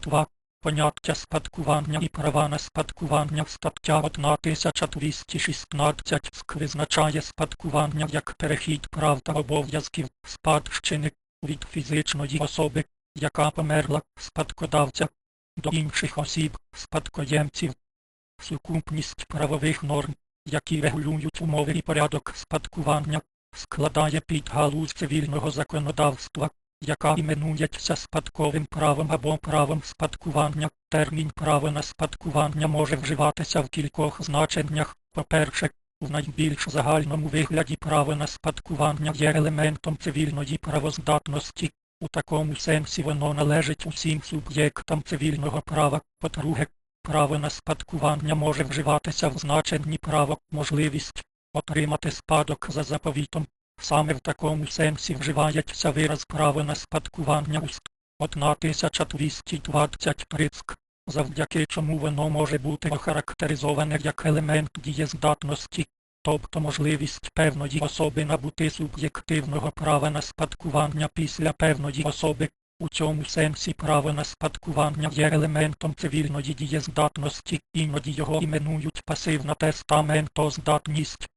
2. Поняття спадкування і права на спадкування стаття 1216 СК визначає спадкування як перехід прав та обов'язків спадщини від фізичної особи, яка померла спадкодавця, до інших осіб, спадкоємців. Сукупність правових норм, які регулюють умови і порядок спадкування, складає підгалузь цивільного законодавства, яка іменується спадковим правом або правом спадкування. Термін право на спадкування може вживатися в кількох значеннях. По-перше, в найбільш загальному вигляді право на спадкування є елементом цивільної правоздатності. У такому сенсі воно належить усім суб'єктам цивільного права. По-друге, право на спадкування може вживатися в значенні право, можливість отримати спадок за заповітом. Саме в такому сенсі вживається вираз право на спадкування уст 1223 ЦК, завдяки чому воно може бути охарактеризоване як елемент дієздатності, тобто можливість певної особи набути суб'єктивного права на спадкування після певної особи. У цьому сенсі право на спадкування є елементом цивільної дієздатності, іноді його іменують пасивна тестаментоздатність.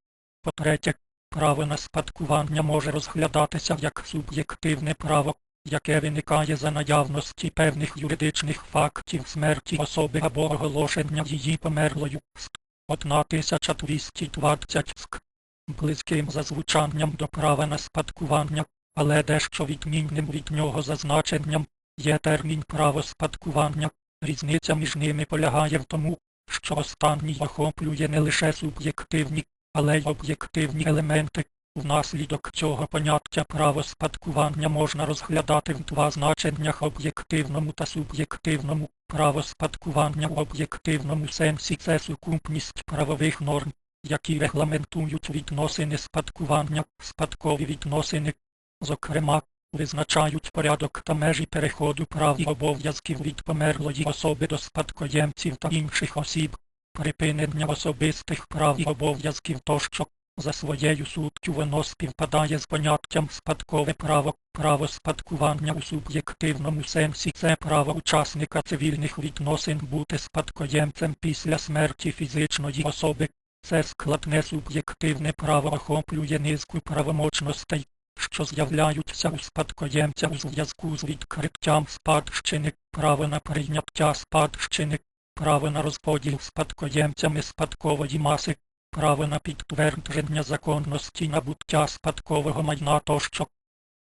По-третє, право на спадкування може розглядатися як суб'єктивне право, яке виникає за наявності певних юридичних фактів смерті особи або оголошення її померлою. Ст. 1220 СК. Близьким за звучанням до права на спадкування, але дещо відмінним від нього зазначенням, є термін право спадкування. Різниця між ними полягає в тому, що останній охоплює не лише суб'єктивні, але й об'єктивні елементи. Внаслідок цього поняття право спадкування можна розглядати в два значеннях об'єктивному та суб'єктивному. Право спадкування в об'єктивному сенсі це сукупність правових норм, які регламентують відносини спадкування, спадкові відносини, зокрема, визначають порядок та межі переходу прав і обов'язків від померлої особи до спадкоємців та інших осіб, припинення особистих прав і обов'язків тощо. За своєю суттю воно співпадає з поняттям спадкове право, право спадкування у суб'єктивному сенсі це право учасника цивільних відносин бути спадкоємцем після смерті фізичної особи. Це складне суб'єктивне право охоплює низку правомочностей, що з'являються у спадкоємця у зв'язку з відкриттям спадщини, право на прийняття спадщини, право на розподіл спадкоємцями спадкової маси, право на підтвердження законності набуття спадкового майна тощо.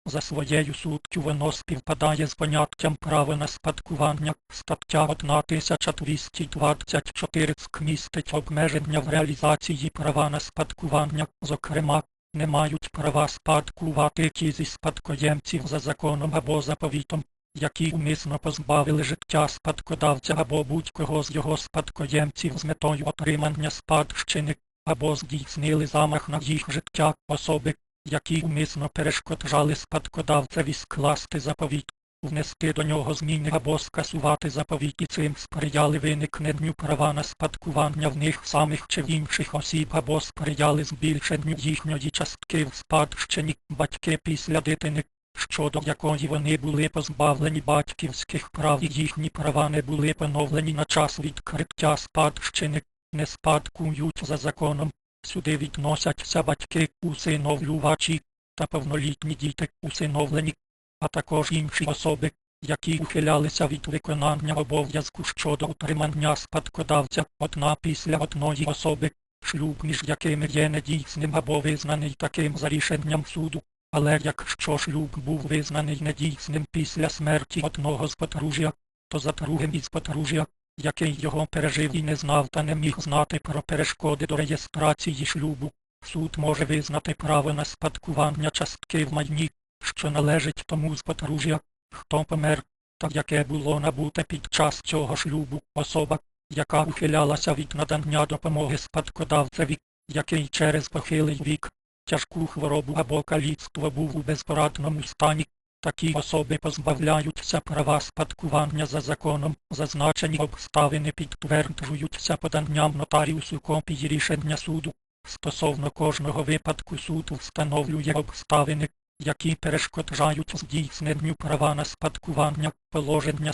За своєю суттю воно співпадає з поняттям права на спадкування. Стаття 1224 СК містить обмеження в реалізації права на спадкування, зокрема, не мають права спадкувати ті зі спадкоємців за законом або заповітом, які умисно позбавили життя спадкодавця або будь-кого з його спадкоємців з метою отримання спадщини, або здійснили замах на їх життя особи, які умисно перешкоджали спадкодавцеві скласти заповіт, внести до нього зміни або скасувати заповіт і цим сприяли виникненню права на спадкування в них самих чи в інших осіб або сприяли збільшенню їхньої частки в спадщині. Батьки після дитини, щодо якої вони були позбавлені батьківських прав і їхні права не були поновлені на час відкриття спадщини, не спадкують за законом. Сюди відносяться батьки усиновлювачі та повнолітні діти усиновлені, а також інші особи, які ухилялися від виконання обов'язку щодо утримання спадкодавця одна після одної особи, шлюб між якими є недійсним або визнаний таким за рішенням суду. Але якщо шлюб був визнаний недійсним після смерті одного з подружжя, то за другим із подружжя, який його пережив і не знав та не міг знати про перешкоди до реєстрації шлюбу, суд може визнати право на спадкування частки в майні, що належить тому з подружжя, хто помер, та яке було набуте під час цього шлюбу особа, яка ухилялася від надання допомоги спадкодавцеві, який через похилий вік, тяжку хворобу або каліцтво був у безпорадному стані. Такі особи позбавляються права спадкування за законом, зазначені обставини підтверджуються поданням нотаріусу копії рішення суду. Стосовно кожного випадку суд встановлює обставини, які перешкоджають здійсненню права на спадкування, положення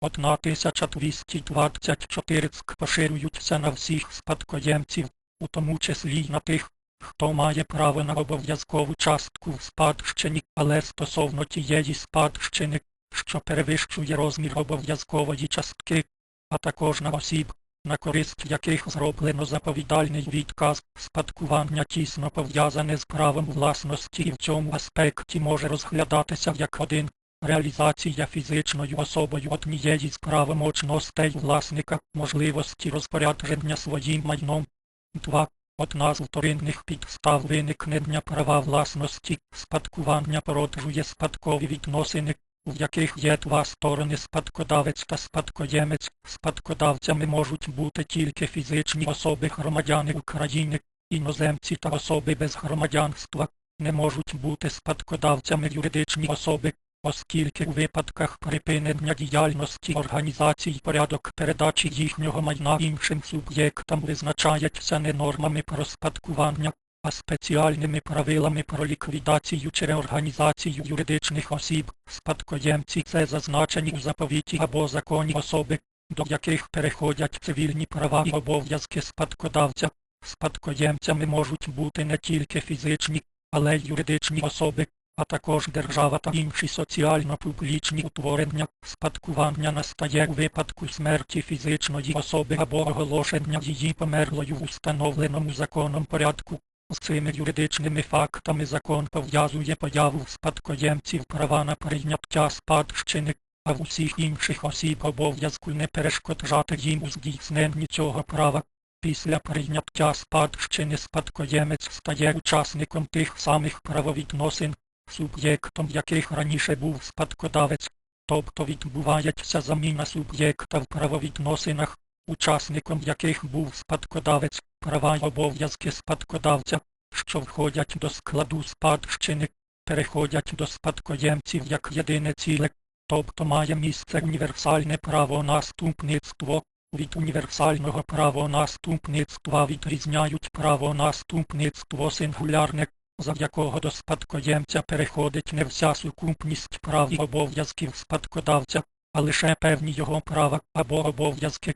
1224 ЦК поширюються на всіх спадкоємців, у тому числі й на тих, хто має право на обов'язкову частку в спадщині, але стосовно тієї спадщини, що перевищує розмір обов'язкової частки, а також на осіб, на користь яких зроблено заповідальний відказ, спадкування тісно пов'язане з правом власності і в цьому аспекті може розглядатися як один. Реалізація фізичною особою однієї з правомочностей власника, можливості розпорядження своїм майном. 2. Одна з вторинних підстав виникнення права власності, спадкування породжує спадкові відносини, в яких є два сторони спадкодавець та спадкоємець. Спадкодавцями можуть бути тільки фізичні особи громадяни України, іноземці та особи без громадянства, не можуть бути спадкодавцями юридичні особи, оскільки у випадках припинення діяльності організацій порядок передачі їхнього майна іншим суб'єктам визначається не нормами про спадкування, а спеціальними правилами про ліквідацію чи реорганізацію юридичних осіб, спадкоємці це зазначені у заповіті або законі особи, до яких переходять цивільні права і обов'язки спадкодавця. Спадкоємцями можуть бути не тільки фізичні, але й юридичні особи, а також держава та інші соціально-публічні утворення. Спадкування настає у випадку смерті фізичної особи або оголошення її померлою в установленому законом порядку. З цими юридичними фактами закон пов'язує появу спадкоємців права на прийняття спадщини, а в усіх інших осіб обов'язку не перешкоджати їм у здійсненні цього права. Після прийняття спадщини спадкоємець стає учасником тих самих правовідносин, суб'єктом яких раніше був спадкодавець, тобто відбувається заміна суб'єкта в правовідносинах, учасником яких був спадкодавець, права й обов'язки спадкодавця, що входять до складу спадщини, переходять до спадкоємців як єдине ціле, тобто має місце універсальне право наступництво. Від універсального правонаступництва відрізняють правонаступництво сингулярне, за якого до спадкоємця переходить не вся сукупність прав і обов'язків спадкодавця, а лише певні його права або обов'язки.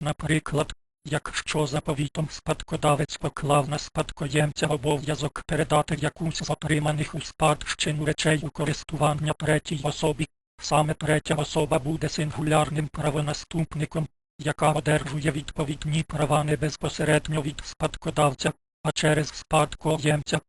Наприклад, якщо заповітом спадкодавець поклав на спадкоємця обов'язок передати якусь з отриманих у спадщину речей у користування третій особі, саме третя особа буде сингулярним правонаступником, яка одержує відповідні права не безпосередньо від спадкодавця, а через спадкоємця,